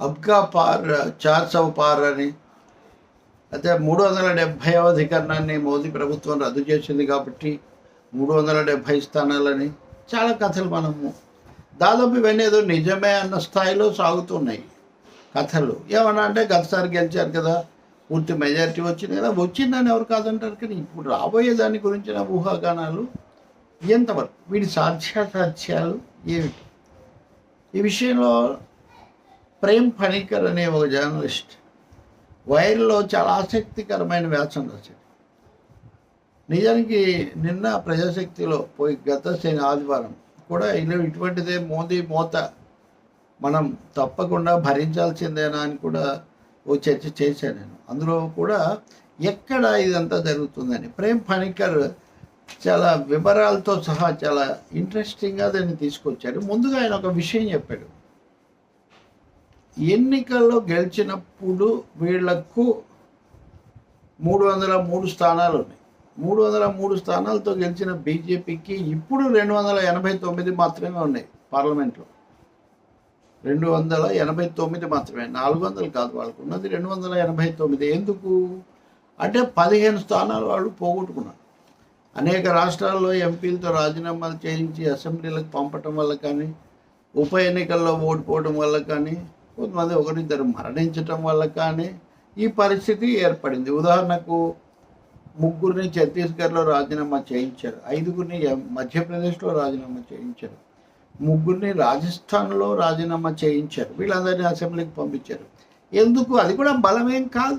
అబ్కా పార్ చార్ సౌ పార్ అని. అయితే మూడు వందల డెబ్భైవ అధికరణాన్ని మోదీ ప్రభుత్వం రద్దు చేసింది కాబట్టి మూడు వందల డెబ్భై స్థానాలని చాలా కథలు మనము. దాదాపు ఇవన్నీ ఏదో నిజమే అన్న స్థాయిలో సాగుతున్నాయి కథలు. ఏమన్నా అంటే గతసారి గెలిచారు కదా పూర్తి మెజారిటీ వచ్చింది కదా వచ్చిందని ఎవరు కాదంటారు కానీ ఇప్పుడు రాబోయే దాని గురించిన ఊహాగానాలు ఎంతవరకు? వీడి సాధ్యాసాధ్యాలు ఏమిటి? ఈ విషయంలో ప్రేమ్ ఫణికర్ అనే ఒక జర్నలిస్ట్ వైర్లో చాలా ఆసక్తికరమైన వ్యాసం రాశాడు. నిజానికి నిన్న ప్రజాశక్తిలో పోయి గత శని ఆదివారం కూడా ఇలా ఇటువంటిదే మోదీ మోత మనం తప్పకుండా భరించాల్సిందేనా అని కూడా ఓ చర్చ చేశాను నేను. అందులో కూడా ఎక్కడ ఇదంతా జరుగుతుందని. ప్రేమ్ ఫణికర్ చాలా వివరాలతో సహా చాలా ఇంట్రెస్టింగ్గా దాన్ని తీసుకొచ్చారు ముందుగా ఆయన ఒక విషయం చెప్పాడు. ఎన్నికల్లో గెలిచినప్పుడు వీళ్ళకు మూడు వందల మూడు స్థానాలు ఉన్నాయి మూడు వందల మూడు స్థానాలతో గెలిచిన బీజేపీకి ఇప్పుడు రెండు వందల ఎనభై తొమ్మిది మాత్రమే ఉన్నాయి పార్లమెంట్లో. రెండు వందల ఎనభై తొమ్మిది మాత్రమే. నాలుగు వందలు కాదు వాళ్ళకు ఉన్నది రెండు వందల ఎనభై తొమ్మిది. ఎందుకు? అంటే పదిహేను స్థానాలు వాళ్ళు పోగొట్టుకున్నారు. అనేక రాష్ట్రాల్లో ఎంపీలతో రాజీనామాలు చేయించి అసెంబ్లీలకు పంపటం వల్ల కానీ ఉప ఎన్నికల్లో ఓడిపోవడం వల్ల కానీ కొంతమంది ఒకరిద్దరు మరణించటం వల్ల కానీ ఈ పరిస్థితి ఏర్పడింది. ఉదాహరణకు ముగ్గురిని ఛత్తీస్గఢ్లో రాజీనామా చేయించారు. ఐదుగురిని మధ్యప్రదేశ్లో రాజీనామా చేయించారు. ముగ్గురిని రాజస్థాన్లో రాజీనామా చేయించారు. వీళ్ళందరినీ అసెంబ్లీకి పంపించారు. ఎందుకు? అది కూడా బలమేం కాదు.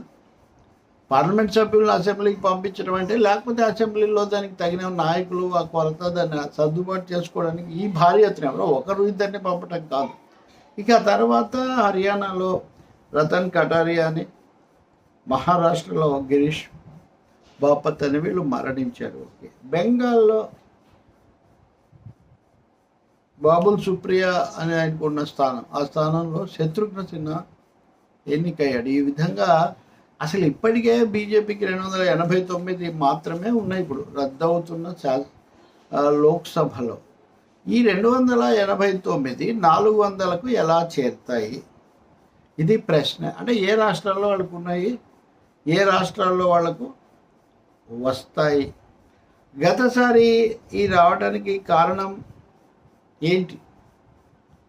పార్లమెంట్ సభ్యులను అసెంబ్లీకి పంపించడం అంటే లేకపోతే అసెంబ్లీలో దానికి తగిన నాయకులు ఆ కొరత దాన్ని సర్దుబాటు చేసుకోవడానికి ఈ భారీ ఎత్తున ఎవరో ఒకరు ఇద్దరిని పంపటం కాదు. ఇక తర్వాత హర్యానాలో రతన్ కటారియా అని మహారాష్ట్రలో గిరీష్ బాపత్ అని వీళ్ళు మరణించారు. ఓకే. బెంగాల్లో బాబుల్ సుప్రియా అని ఆయనకు ఉన్న స్థానం. ఆ స్థానంలో శత్రుఘ్న సిన్హా ఎన్నికయ్యాడు. ఈ విధంగా అసలు ఇప్పటికే బీజేపీకి రెండు వందల ఎనభై తొమ్మిది మాత్రమే ఉన్నాయి ఇప్పుడు. రద్దవుతున్న శా- లోక్సభలో. ఈ రెండు వందల ఎనభై తొమ్మిది నాలుగు వందలకు ఎలా చేరుతాయి? ఇది ప్రశ్న. అంటే ఏ రాష్ట్రాల్లో వాళ్ళకు ఉన్నాయి? ఏ రాష్ట్రాల్లో వాళ్ళకు వస్తాయి? గతసారి ఈ రావడానికి కారణం ఏంటి?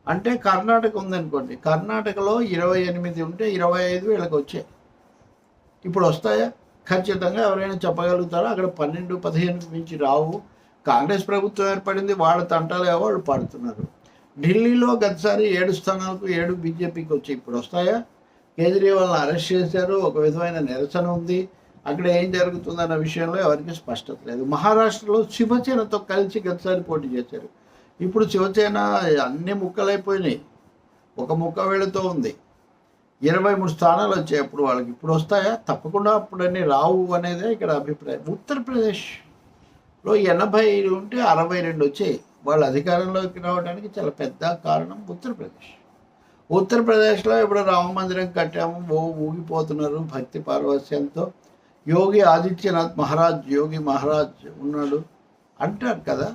అంటే కర్ణాటక ఉందనుకోండి. కర్ణాటకలో ఇరవై ఎనిమిది ఉంటే ఇరవై ఐదు వీళ్ళకి వచ్చాయి. ఇప్పుడు వస్తాయా? ఖచ్చితంగా ఎవరైనా చెప్పగలుగుతారో? అక్కడ పన్నెండు పదిహేను మించి రావు. కాంగ్రెస్ ప్రభుత్వం ఏర్పడింది వాళ్ళ తంటాలే వాళ్ళు పాడుతున్నారు? ఢిల్లీలో గతసారి ఏడు స్థానాలకు ఏడు బీజేపీకి వచ్చి ఇప్పుడు వస్తాయా? కేజ్రీవాల్ని అరెస్ట్ చేశారు ఒక విధమైన నిరసన ఉంది. అక్కడ ఏం జరుగుతుందన్న విషయంలో ఎవరికి స్పష్టత లేదు. మహారాష్ట్రలో శివసేనతో కలిసి గతసారి పోటీ చేశారు. ఇప్పుడు శివసేన అన్ని ముక్కలైపోయినాయి. ఒక ముక్క వీళ్ళతో ఉంది. ఇరవై మూడు స్థానాలు వచ్చాయి అప్పుడు వాళ్ళకి ఇప్పుడు వస్తాయా? తప్పకుండా అప్పుడన్నీ రావు అనేదే ఇక్కడ అభిప్రాయం. ఉత్తరప్రదేశ్ లో ఎనభై ఉంటే అరవై రెండు వచ్చాయి. వాళ్ళు అధికారంలోకి రావడానికి చాలా పెద్ద కారణం ఉత్తరప్రదేశ్. ఉత్తరప్రదేశ్లో ఇప్పుడు రామ మందిరం కట్టాము ఓ ఊగిపోతున్నారు భక్తి పారవస్యంతో. యోగి ఆదిత్యనాథ్ మహారాజ్ యోగి మహారాజ్ ఉన్నాడు అంటారు కదా.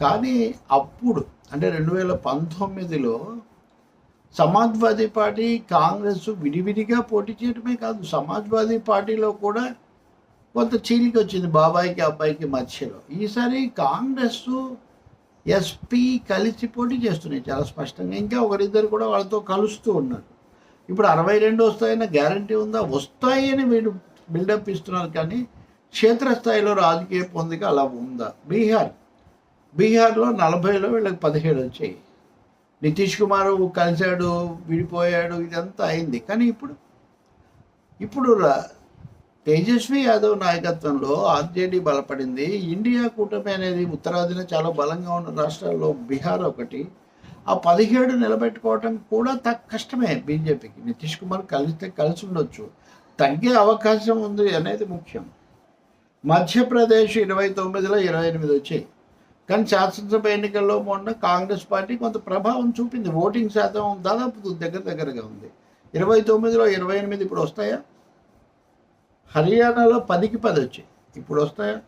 కానీ అప్పుడు అంటే రెండు వేల పంతొమ్మిదిలో సమాజ్వాదీ పార్టీ కాంగ్రెస్ విడివిడిగా పోటీ చేయడమే కాదు సమాజ్వాదీ పార్టీలో కూడా కొంత చీలిక వచ్చింది బాబాయికి అబ్బాయికి మధ్యలో. ఈసారి కాంగ్రెస్ ఎస్పీ కలిసి పోటీ చేస్తున్నాయి చాలా స్పష్టంగా. ఇంకా ఒకరిద్దరు కూడా వాళ్ళతో కలుస్తూ ఉన్నారు. ఇప్పుడు అరవై రెండు వస్తాయన్న గ్యారంటీ ఉందా? వస్తాయి అని వీళ్ళు బిల్డప్ ఇస్తున్నారు కానీ క్షేత్రస్థాయిలో రాజకీయ పొందిక అలా ఉందా? బీహార్. బీహార్లో నలభైలో వీళ్ళకి పదిహేడు వచ్చాయి. నితీష్ కుమార్ కలిశాడు విడిపోయాడు ఇదంతా అయింది. కానీ ఇప్పుడు ఇప్పుడు రా- తేజస్వి యాదవ్ నాయకత్వంలో ఆర్జేడీ బలపడింది. ఇండియా కూటమి అనేది ఉత్తరాదిన చాలా బలంగా ఉన్న రాష్ట్రాల్లో బీహార్ ఒకటి. ఆ పదిహేడు నిలబెట్టుకోవటం కూడా తగ్గ కష్టమే బీజేపీకి. నితీష్ కుమార్ కలిస్తే కలిసి ఉండొచ్చు తగ్గే అవకాశం ఉంది అనేది ముఖ్యం. మధ్యప్రదేశ్ ఇరవై తొమ్మిదిలో ఇరవై ఎనిమిది వచ్చాయి. కానీ శాసనసభ ఎన్నికల్లో మొన్న కాంగ్రెస్ పార్టీ కొంత ప్రభావం చూపింది. ఓటింగ్ శాతం దాదాపు దగ్గర దగ్గరగా ఉంది. ఇరవై తొమ్మిదిలో ఇరవై ఎనిమిది ఇప్పుడు వస్తాయా? హర్యానాలో పదికి పది వచ్చాయి. ఇప్పుడు వస్తాయా?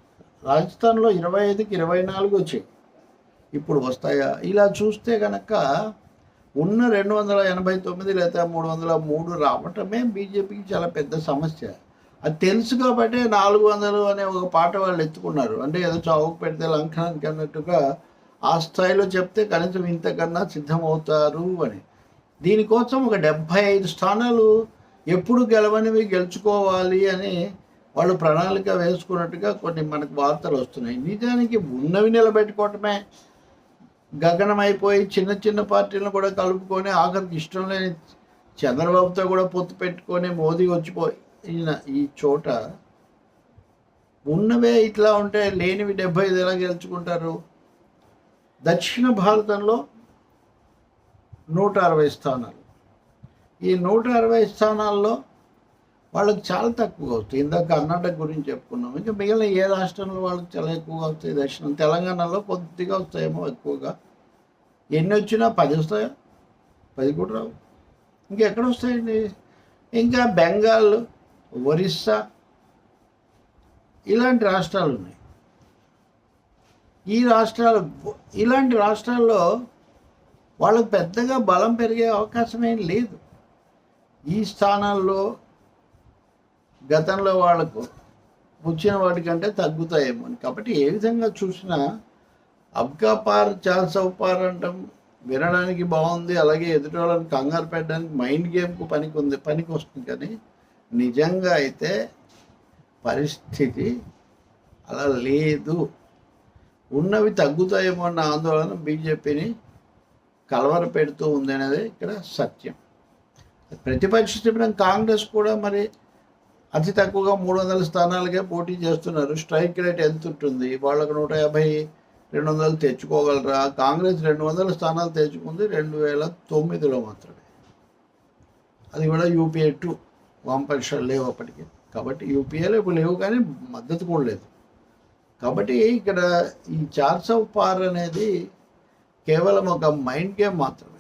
రాజస్థాన్లో ఇరవై ఐదుకి ఇరవై నాలుగు వచ్చాయి. ఇప్పుడు వస్తాయా? ఇలా చూస్తే కనుక ఉన్న రెండు వందల ఎనభై తొమ్మిది లేదా మూడు వందల మూడు రావటమే బీజేపీకి చాలా పెద్ద సమస్య. అది తెలుసు కాబట్టి నాలుగు వందలు అనే ఒక పాట వాళ్ళు ఎత్తుకున్నారు. అంటే ఏదో చావుకు పెడితే లంకనానికి అన్నట్టుగా ఆ స్థాయిలో చెప్తే కనీసం ఇంతకన్నా సిద్ధమవుతారు అని. దీనికోసం ఒక డెబ్భై ఐదు స్థానాలు ఎప్పుడు గెలవనివి గెలుచుకోవాలి అని వాళ్ళు ప్రణాళిక వేసుకున్నట్టుగా కొన్ని మనకు వార్తలు వస్తున్నాయి. నిజానికి ఉన్నవి నిలబెట్టుకోవటమే గగనమైపోయి చిన్న చిన్న పార్టీలను కూడా కలుపుకొని ఆఖరికి ఇష్టం లేని చంద్రబాబుతో కూడా పొత్తు పెట్టుకొని మోదీ వచ్చిపోయిన ఈ చోట ఉన్నవే ఇట్లా ఉంటే లేనివి డెబ్బై ఐదు ఎలా గెలుచుకుంటారు? దక్షిణ భారతంలో నూట అరవై స్థానాలు. ఈ నూట అరవై స్థానాల్లో వాళ్ళకి చాలా తక్కువగా వస్తాయి. ఇందాక కర్ణాటక గురించి చెప్పుకున్నాం. ఇంకా మిగిలిన ఏ రాష్ట్రంలో వాళ్ళకి చాలా ఎక్కువగా వస్తాయి దక్షిణం? తెలంగాణలో కొద్దిగా వస్తాయేమో ఎక్కువగా. ఎన్ని వచ్చినా పది వస్తాయా? పది కూడా రావు. ఇంకెక్కడ వస్తాయండి? ఇంకా బెంగాల్ ఒరిస్సా ఇలాంటి రాష్ట్రాలు ఉన్నాయి. ఈ రాష్ట్రాలు ఇలాంటి రాష్ట్రాల్లో వాళ్ళకు పెద్దగా బలం పెరిగే అవకాశం ఏం లేదు. ఈ స్థానాల్లో గతంలో వాళ్ళకు వచ్చిన వాటికంటే తగ్గుతాయేమో అని. కాబట్టి ఏ విధంగా చూసినా అబ్కా పార్ ఛాన్స్ పార్ అంటాం వినడానికి బాగుంది అలాగే ఎదుటి వాళ్ళని కంగారు పెట్టడానికి మైండ్ గేమ్కు పనికి ఉంది పనికి వస్తుంది కానీ నిజంగా అయితే పరిస్థితి అలా లేదు. ఉన్నవి తగ్గుతాయేమో అన్న ఆందోళన బీజేపీని కలవర పెడుతూ ఉంది అనేది ఇక్కడ సత్యం. ప్రతిపక్ష శిబిరం కాంగ్రెస్ కూడా మరి అతి తక్కువగా మూడు వందల స్థానాలకే పోటీ చేస్తున్నారు. స్ట్రైక్ రేట్ ఎంత ఉంటుంది? వాళ్ళకు నూట యాభై రెండు వందలు తెచ్చుకోగలరా? కాంగ్రెస్ రెండు వందల స్థానాలు తెచ్చుకుంది రెండు వేల తొమ్మిదిలో మాత్రమే. అది కూడా యూపీఏ టూ. వామపక్షాలు లేవు అప్పటికి. కాబట్టి యూపీఏలో ఇప్పుడు లేవు కానీ మద్దతు కూడా లేదు. కాబట్టి ఇక్కడ ఈ చార్స్ ఆఫ్ పార్ అనేది కేవలం ఒక మైండ్ గేమ్ మాత్రమే.